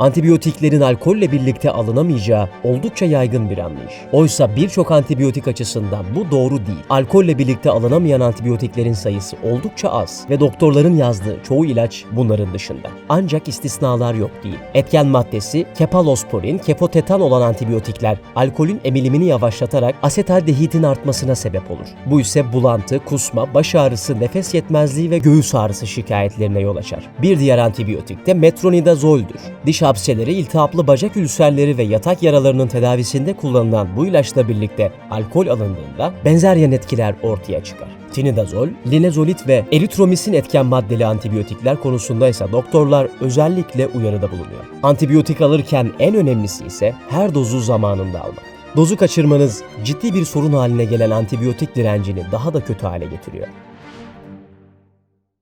antibiyotiklerin alkolle birlikte alınamayacağı oldukça yaygın bir anlayış. Oysa birçok antibiyotik açısından bu doğru değil. Alkolle birlikte alınamayan antibiyotiklerin sayısı oldukça az ve doktorların yazdığı çoğu ilaç bunların dışında. Ancak istisnalar yok değil. Etken maddesi kepalosporin, kepotetan olan antibiyotikler alkolün emilimini yavaşlatarak asetaldehidin artmasına sebep olur. Bu ise bulantı, kusma, baş ağrısı, nefes yetmezliği ve göğüs ağrısı şikayetlerine yol açar. Bir diğer antibiyotik de metronidazoldür. Diş hapseleri, iltihaplı bacak ülserleri ve yatak yaralarının tedavisinde kullanılan bu ilaçla birlikte alkol alındığında benzer yan etkiler ortaya çıkar. Tinidazol, linezolit ve eritromisin etken maddeli antibiyotikler konusunda ise doktorlar özellikle uyarıda bulunuyor. Antibiyotik alırken en önemlisi ise her dozu zamanında almak. Dozu kaçırmanız ciddi bir sorun haline gelen antibiyotik direncini daha da kötü hale getiriyor.